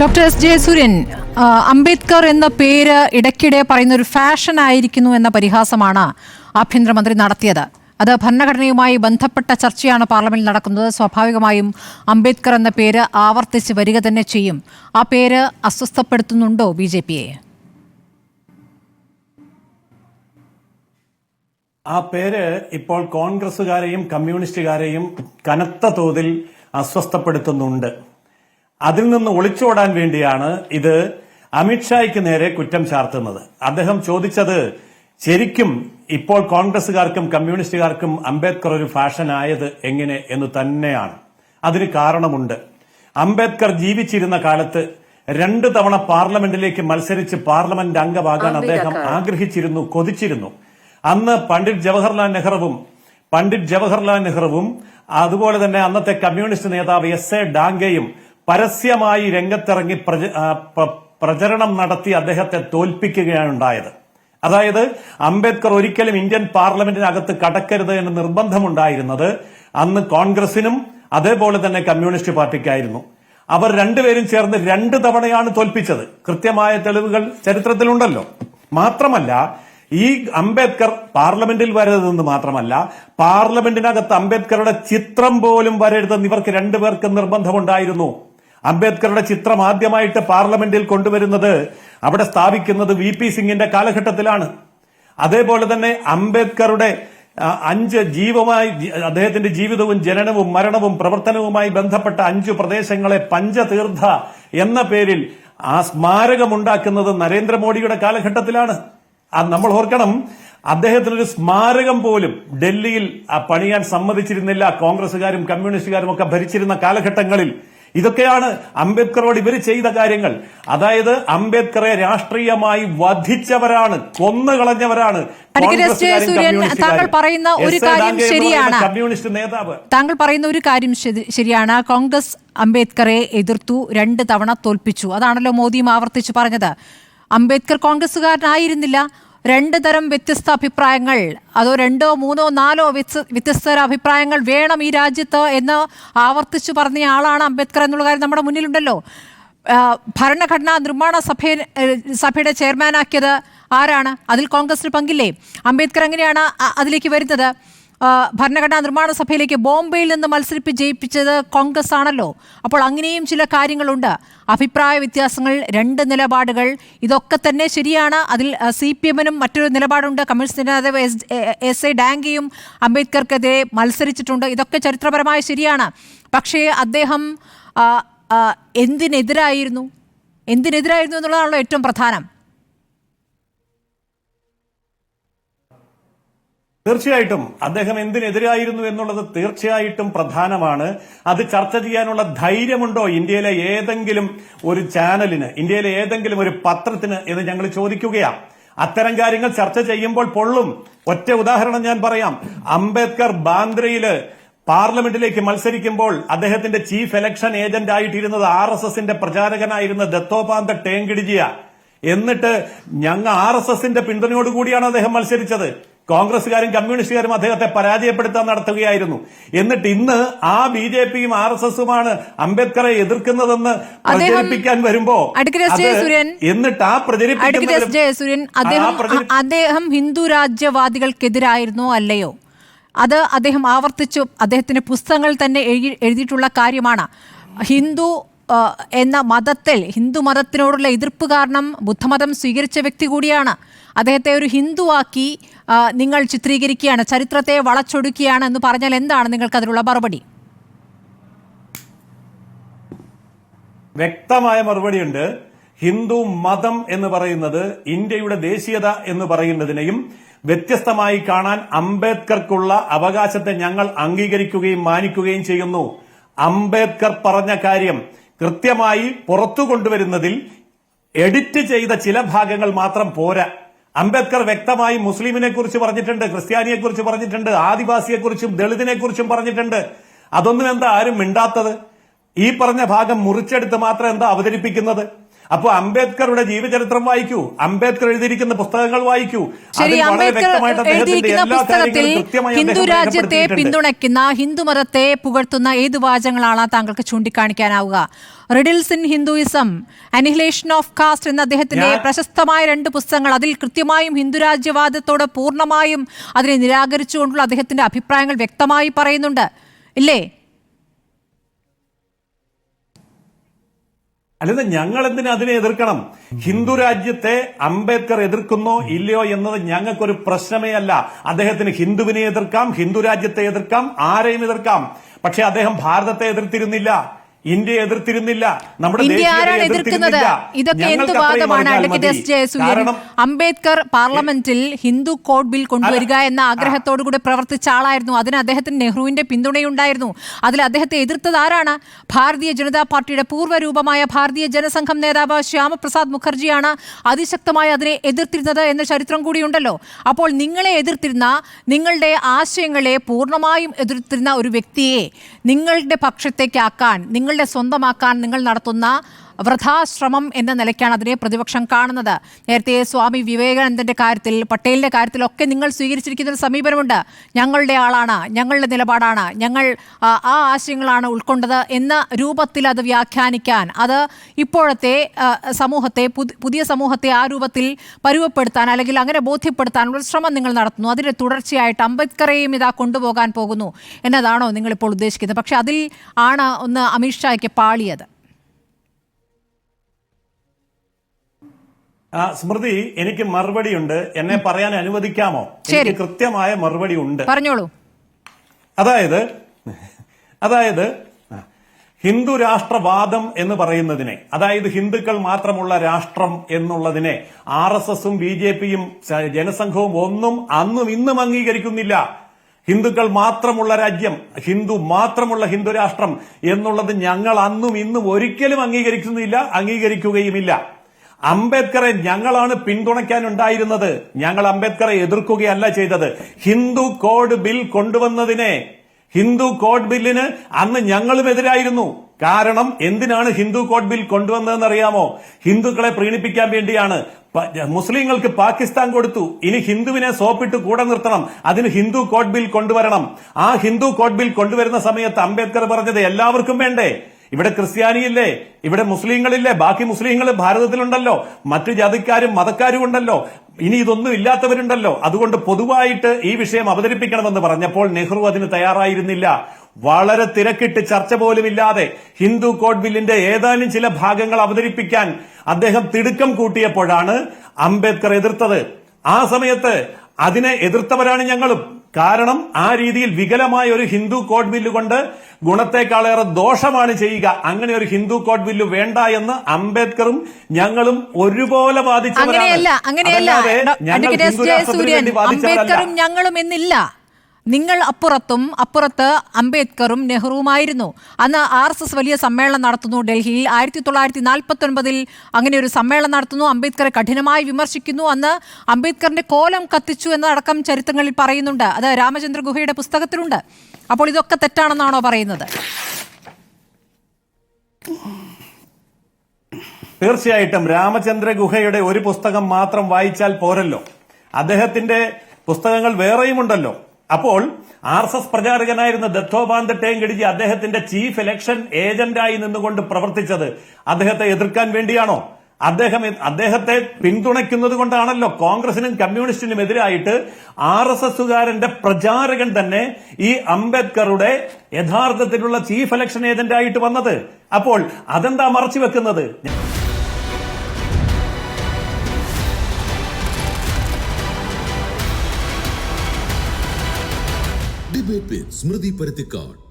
Doctor S Jayasuryan Suran Ambedkar എന്ന പേര് ഇടയ്ക്കിടെ പറയുന്ന ഒരു ഫാഷൻ ആയിരിക്കുന്നു എന്ന പരിഹാസമാണ് ആഭ്യന്തരമന്ത്രി നടത്തിയത്. അത് ഭരണഘടനയുമായി ബന്ധപ്പെട്ട ചർച്ചയാണ് പാർലമെന്റിൽ നടക്കുന്നത്. സ്വാഭാവികമായും അംബേദ്കർ എന്ന പേര് ആവർത്തിച്ച് വരിക തന്നെ ചെയ്യും. ആ പേര് അസ്വസ്ഥപ്പെടുത്തുന്നുണ്ടോ ബി ജെ പിയെ? ആ പേര് ഇപ്പോൾ കോൺഗ്രസുകാരെയും കമ്മ്യൂണിസ്റ്റുകാരെയും കനത്ത തോതിൽ അസ്വസ്ഥപ്പെടുത്തുന്നുണ്ട്. അതിൽ നിന്ന് ഒളിച്ചോടാൻ വേണ്ടിയാണ് ഇത് അമിത്ഷായ്ക്ക് നേരെ കുറ്റം ചാർത്തുന്നത്. അദ്ദേഹം ചോദിച്ചത് ശരിക്കും ഇപ്പോൾ കോൺഗ്രസുകാർക്കും കമ്മ്യൂണിസ്റ്റുകാർക്കും അംബേദ്കർ ഒരു ഫാഷൻ ആയത് എങ്ങനെ എന്ന് തന്നെയാണ്. അതിന് കാരണമുണ്ട്. അംബേദ്കർ ജീവിച്ചിരുന്ന കാലത്ത് രണ്ട് തവണ പാർലമെന്റിലേക്ക് മത്സരിച്ച് പാർലമെന്റ് അംഗമാകാൻ അദ്ദേഹം ആഗ്രഹിച്ചിരുന്നു കൊതിച്ചിരുന്നു. അന്ന് പണ്ഡിറ്റ് ജവഹർലാൽ നെഹ്റുവും പണ്ഡിറ്റ് ജവഹർലാൽ നെഹ്റുവും അതുപോലെ തന്നെ അന്നത്തെ കമ്മ്യൂണിസ്റ്റ് നേതാവ് എസ് എ ഡാംഗെയും പരസ്യമായി രംഗത്തിറങ്ങി പ്രചരണം നടത്തി അദ്ദേഹത്തെ തോൽപ്പിക്കുകയാണ് ഉണ്ടായത് അതായത് അംബേദ്കർ ഒരിക്കലും ഇന്ത്യൻ പാർലമെന്റിനകത്ത് കടക്കരുത് എന്ന് നിർബന്ധമുണ്ടായിരുന്നത് അന്ന് കോൺഗ്രസിനും അതേപോലെ തന്നെ കമ്മ്യൂണിസ്റ്റ് പാർട്ടിക്കായിരുന്നു. അവർ രണ്ടുപേരും ചേർന്ന് രണ്ട് തവണയാണ് തോൽപ്പിച്ചത്. കൃത്യമായ തെളിവുകൾ ചരിത്രത്തിലുണ്ടല്ലോ. മാത്രമല്ല ഈ അംബേദ്കർ പാർലമെന്റിൽ വരരുതെന്ന് മാത്രമല്ല പാർലമെന്റിനകത്ത് അംബേദ്കറുടെ ചിത്രം പോലും വരരുതെന്ന് ഇവർക്ക് രണ്ടുപേർക്ക് നിർബന്ധമുണ്ടായിരുന്നു. അംബേദ്കറുടെ ചിത്രം ആദ്യമായിട്ട് പാർലമെന്റിൽ കൊണ്ടുവരുന്നത് അവിടെ സ്ഥാപിക്കുന്നത് വി പി സിംഗിന്റെ കാലഘട്ടത്തിലാണ്. അതേപോലെ തന്നെ അംബേദ്കറുടെ അഞ്ച് ജീവമായി അദ്ദേഹത്തിന്റെ ജീവിതവും ജനനവും മരണവും പ്രവർത്തനവുമായി ബന്ധപ്പെട്ട അഞ്ചു പ്രദേശങ്ങളെ പഞ്ചതീർത്ഥ എന്ന പേരിൽ ആ സ്മാരകമുണ്ടാക്കുന്നത് നരേന്ദ്രമോദിയുടെ കാലഘട്ടത്തിലാണ്. അത് നമ്മൾ ഓർക്കണം അദ്ദേഹത്തിനൊരു സ്മാരകം പോലും ഡൽഹിയിൽ പണിയാൻ സമ്മതിച്ചിരുന്നില്ല. കോൺഗ്രസുകാരും കമ്മ്യൂണിസ്റ്റുകാരും ഒക്കെ ഭരിച്ചിരുന്ന കാലഘട്ടങ്ങളിൽ ഇതൊക്കെയാണ് അംബേദ്കറോട് ഇവർ ചെയ്ത കാര്യങ്ങൾ. അതായത് അംബേദ്കറെ രാഷ്ട്രീയമായി വധിച്ചവരാണ് കൊന്നുകളഞ്ഞവരാണ് താങ്കൾ പറയുന്ന ഒരു കാര്യം ശരിയാണ്. കമ്മ്യൂണിസ്റ്റ് നേതാവ്. താങ്കൾ പറയുന്ന ഒരു കാര്യം ശരിയാണ്. കോൺഗ്രസ് അംബേദ്കറെ എതിർത്തു രണ്ട് തവണ തോൽപ്പിച്ചു. അതാണല്ലോ മോദിയും ആവർത്തിച്ചു പറഞ്ഞത്. അംബേദ്കർ കോൺഗ്രസ്സുകാരനായിരുന്നില്ല. രണ്ട് തരം വ്യത്യസ്ത അഭിപ്രായങ്ങൾ. അതോ രണ്ടോ മൂന്നോ നാലോ വ്യത്യ- വ്യത്യസ്ത അഭിപ്രായങ്ങൾ വേണം ഈ രാജ്യത്ത് എന്ന് ആവർത്തിച്ചു പറഞ്ഞ ആളാണ് അംബേദ്കർ എന്നുള്ള കാര്യം നമ്മുടെ മുന്നിലുണ്ടല്ലോ. ഭരണഘടനാ നിർമ്മാണ സഭ സഭയുടെ ചെയർമാനാക്കിയത് ആരാണ്? അതിൽ കോൺഗ്രസിന് പങ്കില്ലേ? അംബേദ്കർ എങ്ങനെയാണ് അതിലേക്ക് വരുന്നത്? ഭരണഘടനാ നിർമ്മാണ സഭയിലേക്ക് ബോംബെയിൽ നിന്ന് മത്സരിപ്പ് ജയിപ്പിച്ചത് കോൺഗ്രസ് ആണല്ലോ. അപ്പോൾ അങ്ങനെയും ചില കാര്യങ്ങളുണ്ട്. അഭിപ്രായ വ്യത്യാസങ്ങൾ രണ്ട് നിലപാടുകൾ ഇതൊക്കെ തന്നെ ശരിയാണ്. അതിൽ സി പി എമ്മിനും മറ്റൊരു നിലപാടുണ്ട്. കമ്മ്യൂണിസ്റ്റ് നേതാവ് എസ് എസ് എ ഡാങ്കിയും അംബേദ്കർക്കെതിരെ മത്സരിച്ചിട്ടുണ്ട്. ഇതൊക്കെ ചരിത്രപരമായി ശരിയാണ്. പക്ഷേ അദ്ദേഹം എന്തിനെതിരായിരുന്നു? എന്തിനെതിരായിരുന്നു എന്നുള്ളതാണല്ലോ ഏറ്റവും പ്രധാനം. തീർച്ചയായിട്ടും അദ്ദേഹം എന്തിനെതിരായിരുന്നു എന്നുള്ളത് തീർച്ചയായിട്ടും പ്രധാനമാണ്. അത് ചർച്ച ചെയ്യാനുള്ള ധൈര്യമുണ്ടോ ഇന്ത്യയിലെ ഏതെങ്കിലും ഒരു ചാനലിന് ഇന്ത്യയിലെ ഏതെങ്കിലും ഒരു പത്രത്തിന് എന്ന് ഞങ്ങൾ ചോദിക്കുകയാണ് അത്തരം കാര്യങ്ങൾ ചർച്ച ചെയ്യുമ്പോൾ പൊള്ളും. ഒറ്റ ഉദാഹരണം ഞാൻ പറയാം. അംബേദ്കർ ബാന്ദ്രയിൽ പാർലമെന്റിലേക്ക് മത്സരിക്കുമ്പോൾ അദ്ദേഹത്തിന്റെ ചീഫ് ഇലക്ഷൻ ഏജന്റ് ആയിട്ടിരുന്നത് ആർ എസ് എസിന്റെ പ്രചാരകനായിരുന്ന ദത്തോപാന്ത ടേങ്കിടിജിയ. എന്നിട്ട് ഞങ്ങൾ ആർ എസ് എസിന്റെ പിന്തുണയോടുകൂടിയാണ് അദ്ദേഹം മത്സരിച്ചത്. കോൺഗ്രസുകാരും കമ്മ്യൂണിസ്റ്റുകാരും അദ്ദേഹത്തെ പരാജയപ്പെടുത്താൻ നടത്തുകയായിരുന്നു. എന്നിട്ട് ഇന്ന് ആ ബി ജെ പിയും ആർ എസ് എസുമാണ് അംബേദ്കറെ എതിർക്കുന്നതെന്ന് പ്രചരിപ്പിക്കാൻ വരുമ്പോ എന്നിട്ട് ആ. പ്രചരിപ്പിക്കുന്ന അദ്ദേഹം ഹിന്ദു രാജ്യവാദികൾക്കെതിരായിരുന്നോ അല്ലയോ? അത് അദ്ദേഹം ആവർത്തിച്ചു. അദ്ദേഹത്തിന്റെ പുസ്തകങ്ങൾ തന്നെ എഴുതി എഴുതിയിട്ടുള്ള കാര്യമാണ്. ഹിന്ദു എന്ന മതത്തിൽ ഹിന്ദു മതത്തിനോടുള്ള എതിർപ്പ് കാരണം ബുദ്ധമതം സ്വീകരിച്ച വ്യക്തി കൂടിയാണ്. അദ്ദേഹത്തെ ഒരു ഹിന്ദുവാക്കി നിങ്ങൾ ചിത്രീകരിക്കുകയാണ് ചരിത്രത്തെ വളച്ചൊടുക്കുകയാണ് എന്ന് പറഞ്ഞാൽ എന്താണ് നിങ്ങൾക്ക് അതിനുള്ള മറുപടി? വ്യക്തമായ മറുപടിയുണ്ട്. ഹിന്ദു മതം എന്ന് പറയുന്നത് ഇന്ത്യയുടെ ദേശീയത എന്ന് പറയുന്നതിനെയും വ്യത്യസ്തമായി കാണാൻ അംബേദ്കർക്കുള്ള അവകാശത്തെ ഞങ്ങൾ അംഗീകരിക്കുകയും മാനിക്കുകയും ചെയ്യുന്നു. അംബേദ്കർ പറഞ്ഞ കാര്യം കൃത്യമായി പുറത്തു കൊണ്ടുവരുന്നതിൽ എഡിറ്റ് ചെയ്ത ചില ഭാഗങ്ങൾ മാത്രം പോരാ. അംബേദ്കർ വ്യക്തമായി മുസ്ലിമിനെ കുറിച്ച് പറഞ്ഞിട്ടുണ്ട് ക്രിസ്ത്യാനിയെ കുറിച്ച് പറഞ്ഞിട്ടുണ്ട് ആദിവാസിയെ കുറിച്ചും ദളിതിനെ കുറിച്ചും പറഞ്ഞിട്ടുണ്ട്. അതൊന്നും എന്താ ആരും മിണ്ടാത്തത്? ഈ പറഞ്ഞ ഭാഗം മുറിച്ചെടുത്ത് മാത്രം എന്താ അവതരിപ്പിക്കുന്നത്? അപ്പൊ അംബേദ്കറുടെ ജീവചരിത്രം വായിക്കൂ. അംബേദ്കർ എഴുതിയിരിക്കുന്ന പുസ്തകങ്ങൾ വായിക്കൂ. ശരി അംബേദ്കർ എഴുതിയിരിക്കുന്ന പുസ്തകത്തിൽ ഹിന്ദു രാജ്യത്തെ പിന്തുണയ്ക്കുന്ന ഹിന്ദു മതത്തെ പുകഴ്ത്തുന്ന ഏത് വാചകങ്ങളാണ് താങ്കൾക്ക് ചൂണ്ടിക്കാണിക്കാനാവുക? Riddles in Hinduism annihilation of caste എന്ന അദ്ദേഹത്തിന്റെ പ്രശസ്തമായ രണ്ട് പുസ്തകങ്ങൾ അതിൽ കൃത്യമായും ഹിന്ദുരാജ്യവാദത്തോട് പൂർണമായും അതിനെ നിരാകരിച്ചുകൊണ്ടുള്ള അദ്ദേഹത്തിന്റെ അഭിപ്രായങ്ങൾ വ്യക്തമായി പറയുന്നുണ്ട്. ഇല്ലേ? അല്ലാതെ ഞങ്ങൾ എന്തിനാ അതിനെ എതിർക്കണം? ഹിന്ദു രാജ്യത്തെ അംബേദ്കർ എതിർക്കുന്നോ ഇല്ലയോ എന്നത് ഞങ്ങൾക്കൊരു പ്രശ്നമേ അല്ല. അദ്ദേഹത്തിന് ഹിന്ദുവിനെ എതിർക്കാം ഹിന്ദു രാജ്യത്തെ എതിർക്കാം ആരെയും എതിർക്കാം. പക്ഷെ അദ്ദേഹം ഭാരതത്തെ എതിർത്തിരുന്നില്ല. ഇന്ത്യയെ എതിർത്തിരുന്നില്ല. നമ്മുടെ ഇന്ത്യ ആരാണ് എതിർക്കുന്നത്? ഇതൊക്കെ എന്ത് വാദമാണ്? അഡ്വക്കേറ്റ് എസ് ജയസൂര്യൻ അംബേദ്കർ പാർലമെന്റിൽ ഹിന്ദു കോഡ് ബിൽ കൊണ്ടുവരിക എന്ന ആഗ്രഹത്തോടു കൂടി പ്രവർത്തിച്ച ആളായിരുന്നു. അതിന് അദ്ദേഹത്തിന് നെഹ്റുവിന്റെ പിന്തുണയുണ്ടായിരുന്നു. അതിൽ അദ്ദേഹത്തെ എതിർത്തത് ആരാണ്? ഭാരതീയ ജനതാ പാർട്ടിയുടെ പൂർവരൂപമായ ഭാരതീയ ജനസംഘം നേതാവ് ശ്യാമപ്രസാദ് മുഖർജിയാണ് അതിശക്തമായി അതിനെ എതിർത്തിരുന്നത് എന്ന ചരിത്രം കൂടിയുണ്ടല്ലോ. അപ്പോൾ നിങ്ങളെ എതിർത്തിരുന്ന നിങ്ങളുടെ ആശയങ്ങളെ പൂർണമായും എതിർത്തിരുന്ന ഒരു വ്യക്തിയെ നിങ്ങളുടെ പക്ഷത്തേക്കാക്കാൻ നിങ്ങളുടെ സ്വന്തമാക്കാൻ നിങ്ങൾ നടത്തുന്ന വൃഥാശ്രമം എന്ന നിലയ്ക്കാണ് അതിനെ പ്രതിപക്ഷം കാണുന്നത്. നേരത്തെ സ്വാമി വിവേകാനന്ദന്റെ കാര്യത്തിൽ പട്ടേലിന്റെ കാര്യത്തിലൊക്കെ നിങ്ങൾ സ്വീകരിച്ചിരിക്കുന്ന ഒരു സമീപനമുണ്ട്. ഞങ്ങളുടെ ആളാണ് ഞങ്ങളുടെ നിലപാടാണ് ഞങ്ങൾ ആ, ആശയങ്ങളാണ് ഉൾക്കൊണ്ടത് എന്ന രൂപത്തിൽ അത് വ്യാഖ്യാനിക്കാൻ അത് ഇപ്പോഴത്തെ സമൂഹത്തെ പുതിയ സമൂഹത്തെ ആ രൂപത്തിൽ പരുവപ്പെടുത്താൻ അല്ലെങ്കിൽ അങ്ങനെ ബോധ്യപ്പെടുത്താനുള്ള ശ്രമം നിങ്ങൾ നടത്തുന്നു. അതിന്റെ തുടർച്ചയായിട്ട് അംബേദ്കറെയും ഇതാ കൊണ്ടുപോകാൻ പോകുന്നു എന്നതാണോ നിങ്ങളിപ്പോൾ ഉദ്ദേശിക്കുന്നത്. പക്ഷെ അതിൽ ആണ് ഒന്ന് അമിത്ഷായ്ക്ക് പാളിയത്. ആ, സ്മൃതി എനിക്ക് മറുപടിയുണ്ട്. എന്നെ പറയാൻ അനുവദിക്കാമോ? എനിക്ക് കൃത്യമായ മറുപടി ഉണ്ട്. പറഞ്ഞോളൂ. അതായത് അതായത് ഹിന്ദു രാഷ്ട്രവാദം എന്ന് പറയുന്നതിനെ അതായത് ഹിന്ദുക്കൾ മാത്രമുള്ള രാഷ്ട്രം എന്നുള്ളതിനെ ആർ എസ് എസും ബി ജെ പിയും ജനസംഘവും ഒന്നും അന്നും ഇന്നും അംഗീകരിക്കുന്നില്ല. ഹിന്ദുക്കൾ മാത്രമുള്ള രാജ്യം ഹിന്ദു മാത്രമുള്ള ഹിന്ദു രാഷ്ട്രം എന്നുള്ളത് ഞങ്ങൾ അന്നും ഇന്നും ഒരിക്കലും അംഗീകരിക്കുന്നില്ല അംഗീകരിക്കുകയുമില്ല. അംബേദ്കറെ ഞങ്ങളാണ് പിന്തുണയ്ക്കാൻ ഉണ്ടായിരുന്നത് ഞങ്ങൾ അംബേദ്കറെ എതിർക്കുകയല്ല ചെയ്തത്. ഹിന്ദു കോഡ് ബിൽ കൊണ്ടുവന്നതിനെ ഹിന്ദു കോഡ് ബില്ലിന് അന്ന് ഞങ്ങളും എതിരായിരുന്നു. കാരണം എന്തിനാണ് ഹിന്ദു കോഡ് ബിൽ കൊണ്ടുവന്നതെന്ന് അറിയാമോ ഹിന്ദുക്കളെ പ്രീണിപ്പിക്കാൻ വേണ്ടിയാണ്. മുസ്ലിങ്ങൾക്ക് പാകിസ്ഥാൻ കൊടുത്തു. ഇനി ഹിന്ദുവിനെ സോപ്പിട്ട് കൂടെ നിർത്തണം. അതിന് ഹിന്ദു കോഡ് ബിൽ കൊണ്ടുവരണം. ആ ഹിന്ദു കോഡ് ബിൽ കൊണ്ടുവരുന്ന സമയത്ത് അംബേദ്കർ പറഞ്ഞത് എല്ലാവർക്കും വേണ്ടേ? ഇവിടെ ക്രിസ്ത്യാനിയില്ലേ ഇവിടെ മുസ്ലിങ്ങളില്ലേ ബാക്കി മുസ്ലിങ്ങൾ ഭാരതത്തിലുണ്ടല്ലോ മറ്റു ജാതിക്കാരും മതക്കാരും ഉണ്ടല്ലോ ഇനി ഇതൊന്നും ഇല്ലാത്തവരുണ്ടല്ലോ. അതുകൊണ്ട് പൊതുവായിട്ട് ഈ വിഷയം അവതരിപ്പിക്കണമെന്ന് പറഞ്ഞപ്പോൾ നെഹ്റു അതിന് തയ്യാറായിരുന്നില്ല. വളരെ തിരക്കിട്ട് ചർച്ച പോലുമില്ലാതെ ഹിന്ദു കോഡ് ബില്ലിന്റെ ഏതാനും ചില ഭാഗങ്ങൾ അവതരിപ്പിക്കാൻ അദ്ദേഹം തിടുക്കം കൂട്ടിയപ്പോഴാണ് അംബേദ്കർ എതിർത്തത്. ആ സമയത്ത് അതിനെ എതിർത്തവരാണ് ഞങ്ങളും. കാരണം ആ രീതിയിൽ വികലമായ ഒരു ഹിന്ദു കോഡ് ബില്ല് കൊണ്ട് ഗുണത്തെക്കാളേറെ ദോഷമാണ് ചെയ്യുക. അങ്ങനെ ഒരു ഹിന്ദു കോഡ് ബില്ല് വേണ്ട എന്ന് അംബേദ്കറും ഞങ്ങളും ഒരുപോലെ ബാധിച്ചവരാണ് അങ്ങനെയല്ല അങ്ങനെയല്ല. ഞങ്ങൾ ഹിന്ദു രാഷ്ട്രത്തിന് വേണ്ടി വാദിച്ചവരല്ല. അംബേദ്കറും ഞങ്ങളും എന്നില്ല. നിങ്ങൾ അപ്പുറത്തും അപ്പുറത്ത് അംബേദ്കറും നെഹ്റുവുമായിരുന്നു. അന്ന് ആർ എസ് എസ് വലിയ സമ്മേളനം നടത്തുന്നു ഡൽഹിയിൽ. ആയിരത്തി തൊള്ളായിരത്തി നാൽപ്പത്തി ഒൻപതിൽ അങ്ങനെ ഒരു സമ്മേളനം നടത്തുന്നു. അംബേദ്കറെ കഠിനമായി വിമർശിക്കുന്നു. അന്ന് അംബേദ്കറിന്റെ കോലം കത്തിച്ചു എന്നടക്കം ചരിത്രങ്ങളിൽ പറയുന്നുണ്ട്. അത് രാമചന്ദ്ര ഗുഹയുടെ പുസ്തകത്തിലുണ്ട്. അപ്പോൾ ഇതൊക്കെ തെറ്റാണെന്നാണോ പറയുന്നത്? തീർച്ചയായിട്ടും രാമചന്ദ്ര ഗുഹയുടെ ഒരു പുസ്തകം മാത്രം വായിച്ചാൽ പോരല്ലോ. അദ്ദേഹത്തിന്റെ പുസ്തകങ്ങൾ വേറെയുമുണ്ടല്ലോ. അപ്പോൾ ആർ എസ് എസ് പ്രചാരകനായിരുന്ന ദത്തോപാന്ത ടേങ്കടിജി അദ്ദേഹത്തിന്റെ ചീഫ് ഇലക്ഷൻ ഏജന്റായി നിന്നുകൊണ്ട് പ്രവർത്തിച്ചത് അദ്ദേഹത്തെ എതിർക്കാൻ വേണ്ടിയാണോ? അദ്ദേഹം അദ്ദേഹത്തെ പിന്തുണയ്ക്കുന്നത് കൊണ്ടാണല്ലോ കോൺഗ്രസിനും കമ്മ്യൂണിസ്റ്റിനും എതിരായിട്ട് ആർ എസ് എസുകാരന്റെ പ്രചാരകൻ തന്നെ ഈ അംബേദ്കറുടെ യഥാർത്ഥത്തിലുള്ള ചീഫ് ഇലക്ഷൻ ഏജന്റായിട്ട് വന്നത്. അപ്പോൾ അതെന്താ മറച്ചു വെക്കുന്നത്? Debate with Smriti Paruthikkad.